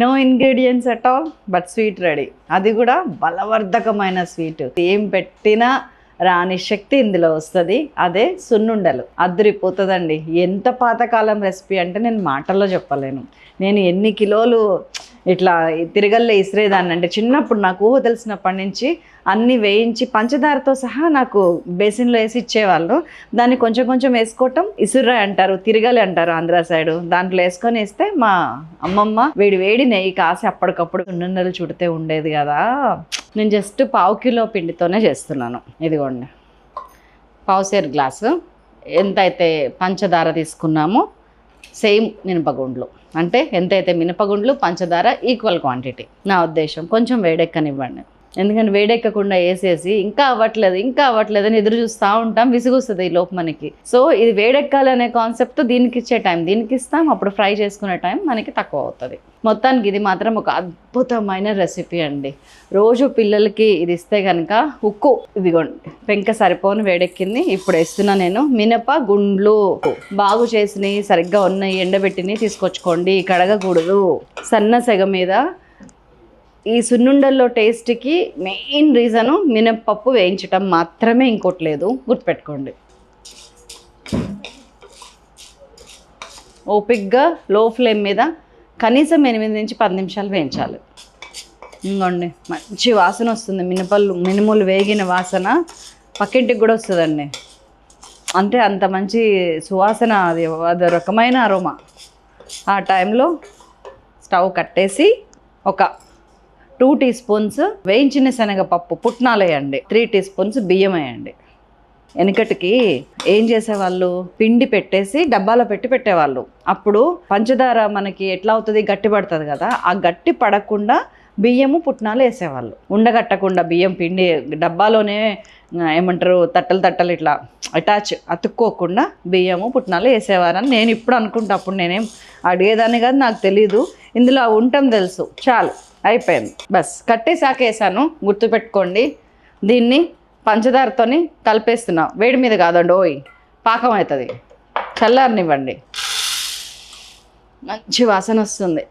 No ingredients at all but sweet ready అది కూడా బలవర్ధకమైన స్వీట్ ఏం పెట్టినా రాని శక్తి ఇందులో వస్తుంది. అదే సున్నుండలు. అద్దరిపోతుందండి ఎంత పాతకాలం రెసిపీ అంటే నేను మాటల్లో చెప్పలేను. నేను ఎన్ని కిలోలు ఇట్లా తిరగల్లే ఇసిరేదాన్ని అంటే చిన్నప్పుడు నాకు ఊహ తెలిసినప్పటి నుంచి అన్నీ వేయించి పంచదారతో సహా నాకు బేసిన్లో వేసి ఇచ్చేవాళ్ళు. దాన్ని కొంచెం కొంచెం వేసుకోవటం ఇసుర్రా అంటారు తిరగలి అంటారు ఆంధ్ర సైడ్. దాంట్లో వేసుకొని వేస్తే మా అమ్మమ్మ వేడి వేడి నెయ్యి కాసి అప్పటికప్పుడు సున్నుండలు చుడితే ఉండేది కదా. నేను జస్ట్ పావు కిలో పిండితోనే చేస్తున్నాను. ఇదిగోండి. పావుసేరు గ్లాసు. ఎంత అయితే పంచదార తీసుకున్నామో సేమ్ నినపగుండ్లు. అంటే ఎంతైతే మినపగుండ్లు పంచదార ఈక్వల్ క్వాంటిటీ నా ఉద్దేశం కొంచెం వేడెక్కనివ్వండి. ఎందుకంటే వేడెక్కకుండా వేసేసి ఇంకా అవ్వట్లేదు ఇంకా అవ్వట్లేదు అని ఎదురు చూస్తూ ఉంటాం విసుగుస్తుంది ఈ లోపు మనకి. సో ఇది వేడెక్కాలనే కాన్సెప్ట్ దీనికి ఇచ్చే టైం. దీనికి ఇస్తాం అప్పుడు ఫ్రై చేసుకునే టైం మనకి తక్కువ అవుతుంది. మొత్తానికి ఇది మాత్రం ఒక అద్భుతమైన రెసిపీ అండి. రోజు పిల్లలకి ఇది ఇస్తే కనుక ఉక్కు. ఇదిగోండి పెంక సరిపోని వేడెక్కింది. ఇప్పుడు వేస్తున్నా నేను మినప గుండ్లు. బాగు చేసినవి సరిగ్గా ఉన్నాయి ఎండబెట్టినవి తీసుకొచ్చుకోండి కడగకూడదు. సన్న సెగ మీద ఈ సున్నుండల్లో టేస్ట్కి మెయిన్ రీజను మినప్పప్పు వేయించటం మాత్రమే ఇంకోటి లేదు. గుర్తుపెట్టుకోండి. ఓపిక్గా లో ఫ్లేమ్ మీద కనీసం ఎనిమిది నుంచి పది నిమిషాలు వేయించాలి. ఇంకోండి మంచి వాసన వస్తుంది. మినపళ్ళు మినుములు వేగిన వాసన పక్కింటికి కూడా వస్తుందండి. అంటే అంత మంచి సువాసన అది అది రకమైన అరోమా. ఆ టైంలో స్టవ్ కట్టేసి ఒక టూ టీ స్పూన్స్ వేయించిన శనగపప్పు పుట్నాలు వేయండి త్రీ టీ స్పూన్స్ బియ్యం వేయండి వెనకటికి ఏం చేసేవాళ్ళు? పిండి పెట్టేసి డబ్బాలో పెట్టి పెట్టేవాళ్ళు. అప్పుడు పంచదార మనకి ఎట్లా అవుతుంది? గట్టి పడుతుంది కదా. ఆ గట్టి పడకుండా బియ్యము పుట్నాలు వేసేవాళ్ళు. ఉండగట్టకుండా బియ్యం పిండి డబ్బాలోనే ఏమంటారు తట్టలు తట్టలు ఇట్లా అటాచ్ అతుక్కోకుండా బియ్యము పుట్నాలు వేసేవారని నేను ఇప్పుడు అనుకుంటా. అప్పుడు నేనేం అడిగేదాన్ని కాదు నాకు తెలీదు. ఇందులో ఉంటాం తెలుసు. చాలు అయిపోయింది. బస్ కట్టేసాక వేసాను గుర్తుపెట్టుకోండి. దీన్ని పంచదారతోని కలిపేస్తున్నా. వేడి మీద కాదండి ఓయ్ పాకం అవుతుంది. చల్లారనివ్వండి. మంచి వాసన వస్తుంది.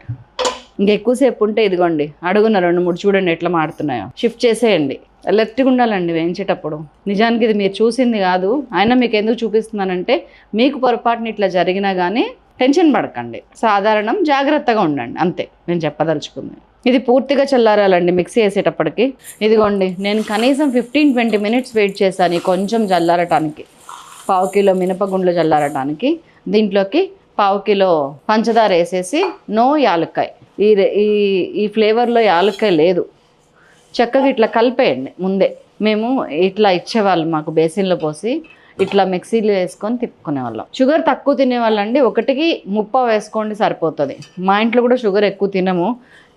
ఇంకెక్కువసేపు ఉంటే ఇదిగోండి అడుగున రెండు మూడు చూడండి ఎట్లా మాడుతున్నాయో షిఫ్ట్ చేసేయండి. అలర్ట్గా ఉండాలండి వేయించేటప్పుడు. నిజానికి ఇది మీరు చూసింది కాదు అయినా మీకు ఎందుకు చూపిస్తున్నానంటే మీకు పొరపాటున ఇట్లా జరిగినా కానీ టెన్షన్ పడకండి. సాధారణం జాగ్రత్తగా ఉండండి అంతే. నేను చెప్పదలుచుకుంది. ఇది పూర్తిగా చల్లారాలండి మిక్సీ వేసేటప్పటికి. ఇదిగోండి నేను కనీసం ఫిఫ్టీన్ ట్వంటీ మినిట్స్ వెయిట్ చేశాను కొంచెం చల్లారటానికి. పావు కిలో మినపగుండ్లు చల్లారటానికి. దీంట్లోకి పావు కిలో పంచదార వేసేసి నో యాలక్కాయ. ఈ ఈ ఈ ఫ్లేవర్లో యాలక్కాయ లేదు. చక్కగా ఇట్లా కలిపేయండి ముందే. మేము ఇట్లా ఇచ్చేవాళ్ళు మాకు బేసిన్లో పోసి ఇట్లా మిక్సీలో వేసుకొని తిప్పుకునేవాళ్ళం. షుగర్ తక్కువ తినేవాళ్ళండి. ఒకటికి ముప్ప వేసుకోండి సరిపోతుంది. మా ఇంట్లో కూడా షుగర్ ఎక్కువ తినము.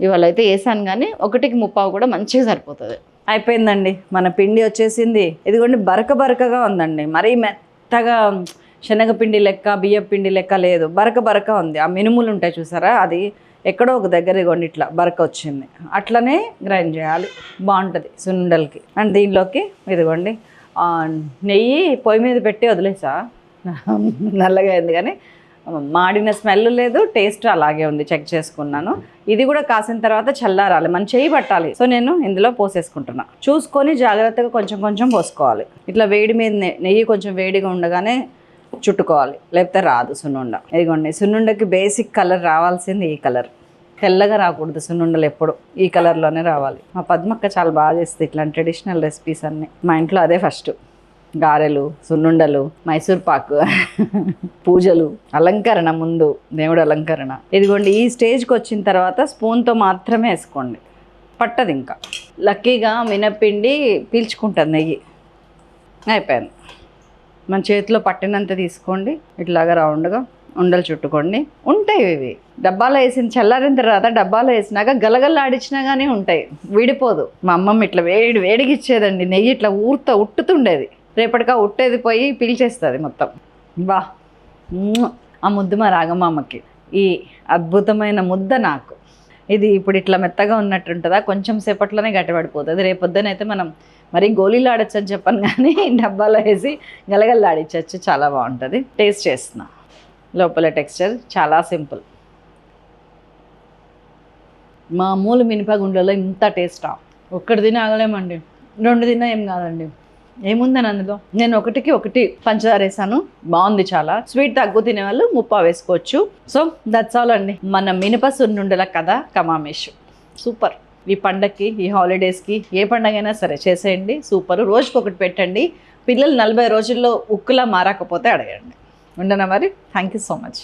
ఇవాళ అయితే వేసాను కానీ ఒకటికి ముప్పావు కూడా మంచిగా సరిపోతుంది. అయిపోయిందండి. మన పిండి వచ్చేసింది. ఇదిగోండి బరక బరకగా ఉందండి. మరీ మెత్తగా శనగపిండి లెక్క బియ్యం పిండి లెక్క లేదు. బరక బరక ఉంది. ఆ మినుములు ఉంటాయి చూసారా? అది ఎక్కడో ఒక దగ్గర ఇదిగోండి ఇట్లా బరక వచ్చింది. అట్లనే గ్రైండ్ చేయాలి. బాగుంటుంది సున్నుండలకి. అండ్ దీనిలోకి ఇదిగోండి. నెయ్యి పొయ్యి మీద పెట్టి వదిలేసా? నల్లగా అయింది కానీ మాడిన స్మెల్ లేదు టేస్ట్ అలాగే ఉంది. చెక్ చేసుకున్నాను. ఇది కూడా కాసిన తర్వాత చల్లారాలి. మనం చేయి పట్టాలి. సో నేను ఇందులో పోసేసుకుంటున్నా. చూసుకొని జాగ్రత్తగా కొంచెం కొంచెం పోసుకోవాలి. ఇట్లా వేడి మీద నెయ్యి కొంచెం వేడిగా ఉండగానే చుట్టుకోవాలి లేకపోతే రాదు సున్నుండ. ఇదిగోండి సున్నుండకి బేసిక్ కలర్ రావాల్సింది ఈ కలర్ తెల్లగా రాకూడదు సున్నుండలు ఎప్పుడు ఈ కలర్లోనే రావాలి. మా పద్మక్క చాలా బాగా చేస్తుంది ఇట్లాంటి ట్రెడిషనల్ రెసిపీస్ అన్నీ. మా ఇంట్లో అదే ఫస్ట్ గారెలు సున్నుండలు మైసూర్ పాకు పూజలు అలంకరణ ముందు దేవుడు అలంకరణ. ఇదిగోండి ఈ స్టేజ్కి వచ్చిన తర్వాత స్పూన్తో మాత్రమే వేసుకోండి. పట్టదు ఇంకా. లక్కీగా మినప్పిండి పీల్చుకుంటుంది నెయ్యి. అయిపోయింది. మన చేతిలో పట్టినంత తీసుకోండి. ఇట్లాగా రౌండ్గా ఉండలు చుట్టుకోండి. ఉంటాయి ఇవి. డబ్బాలో వేసిన చల్లారిన తర్వాత డబ్బాలో వేసినాక గలగల్లాడిచ్చినా కానీ ఉంటాయి. విడిపోదు. మా అమ్మమ్మ ఇట్లా వేడి వేడిగిచ్చేదండి. నెయ్యి ఇట్లా ఊరుతా ఉట్టుతుండేది. రేపటికా ఉట్టేది పోయి పీల్చేస్తుంది మొత్తం. బా. ఆ ముద్దు మా రాగమామకి ఈ అద్భుతమైన ముద్ద నాకు. ఇది ఇప్పుడు ఇట్లా మెత్తగా ఉన్నట్టుంటుందా? కొంచెం సేపట్లోనే గట్టిపడిపోతుంది. రేపొద్దునైతే మనం మరి గోళీలు ఆడచ్చు అని చెప్పాను కానీ డబ్బాలో వేసి గలగల్లాడించవచ్చు చాలా బాగుంటుంది. టేస్ట్ చేస్తున్నా. లోపల టెక్స్చర్ చాలా సింపుల్. మామూలు మినపగుండలో ఇంత టేస్టా? ఒక్కటి తిని ఆగలేమండి. రెండు తిన్నా ఏం కాదండి. ఏముందని అందులో? నేను ఒకటికి ఒకటి పంచదార వేసాను. బాగుంది చాలా. స్వీట్ తక్కువ తినే వాళ్ళు ముప్పా వేసుకోవచ్చు. సో దట్స్ ఆల్ అండి. మన మినప సున్నుండల కథ కమామేష్. సూపర్. ఈ పండగకి ఈ హాలిడేస్కి ఏ పండగ అయినా సరే చేసేయండి. సూపర్. రోజుకి ఒకటి పెట్టండి. పిల్లలు నలభై రోజుల్లో ఉక్కులా మారకపోతే అడగండి. ఉండనా మరి? Thank you so much